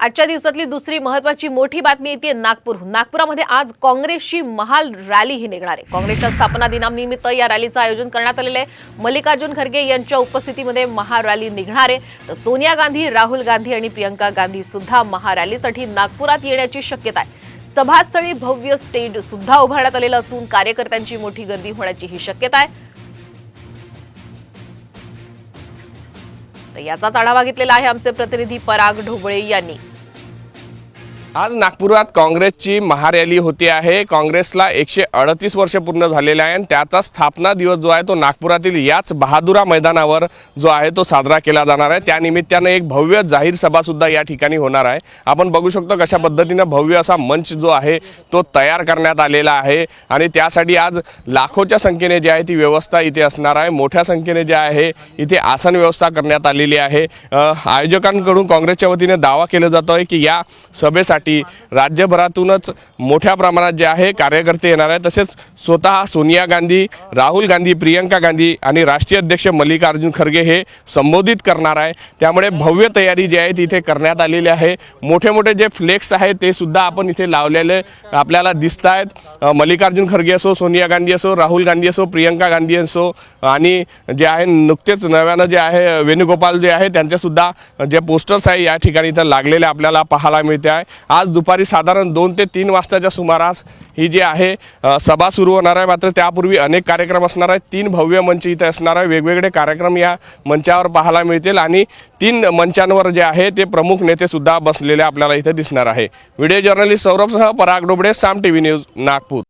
आजच्या दिवसातली दुसरी महत्वाची मोठी बातमी येते नागपूरहून. नागपुरामध्ये आज काँग्रेसची महाल रॅली ही निघणार आहे. काँग्रेसच्या स्थापना दिनानिमित्त या रॅलीचं आयोजन करण्यात आलेलं आहे. मल्लिकार्जुन खरगे यांच्या उपस्थितीमध्ये महारॅली निघणार आहे. तर सोनिया गांधी राहुल गांधी आणि प्रियंका गांधी सुद्धा महारॅलीसाठी नागपुरात येण्याची शक्यता आहे. सभास्थळी भव्य स्टेज सुद्धा उभारण्यात आलेलं असून कार्यकर्त्यांची मोठी गर्दी होण्याची ही शक्यता आहे. तर याचाच आढावा घेतलेला आहे आमचे प्रतिनिधी पराग ढोबळे यांनी. आज नागपुरात काँग्रेसची महारॅली होती आहे. काँग्रेसला एकशे अडतीस वर्ष पूर्ण झालेले आहे आणि त्याचा स्थापना दिवस जो आहे तो नागपुरातील याच बहादुरा मैदानावर जो आहे तो साजरा केला जाणार आहे. त्यानिमित्तानं एक भव्य जाहीर सभासुद्धा या ठिकाणी होणार आहे. आपण बघू शकतो कशा पद्धतीनं भव्य असा मंच जो आहे तो तयार करण्यात आलेला आहे आणि त्यासाठी आज लाखोच्या संख्येने जी आहे ती व्यवस्था इथे असणार आहे. मोठ्या संख्येने जे आहे इथे आसन व्यवस्था करण्यात आलेली आहे. आयोजकांकडून काँग्रेसच्या वतीने दावा केला जातो आहे की या सभेसाठी राज्यभरातूनच मोठ्या प्रमाणात जे आहे कार्यकर्ते येणार आहे तसेच स्वतः सोनिया गांधी राहुल गांधी प्रियंका गांधी आणि राष्ट्रीय अध्यक्ष मल्लिकार्जुन खरगे हे संबोधित करणार आहे. त्यामुळे भव्य तयारी जी आहे ती इथे करण्यात आलेली आहे. मोठे मोठे जे फ्लेक्स आहेत ते सुद्धा आपण इथे लावलेले आपल्याला दिसत आहेत मल्लिकार्जुन खरगे असो सोनिया गांधी असो राहुल गांधी असो प्रियंका गांधी असो आणि जे आहे नुकतेच नव्यानं जे आहे वेणुगोपाल जे आहे त्यांच्यासुद्धा जे पोस्टर्स आहे या ठिकाणी इथं लागलेले आपल्याला पाहायला मिळते आहे. आज दुपारी साधारण दोन ते तीन वाजताच्या सुमारास ही जी आहे सभा सुरू होणार आहे. मात्र त्यापूर्वी अनेक कार्यक्रम असणार आहेत. तीन भव्य मंच इथे असणार आहे. वेगवेगळे कार्यक्रम या मंचावर पाहायला मिळतील आणि तीन मंचांवर जे आहे ते प्रमुख नेतेसुद्धा बसलेले आपल्याला इथे दिसणार आहे. Video journalist सौरभसह Parag Dobade Saam T V news Nagpur.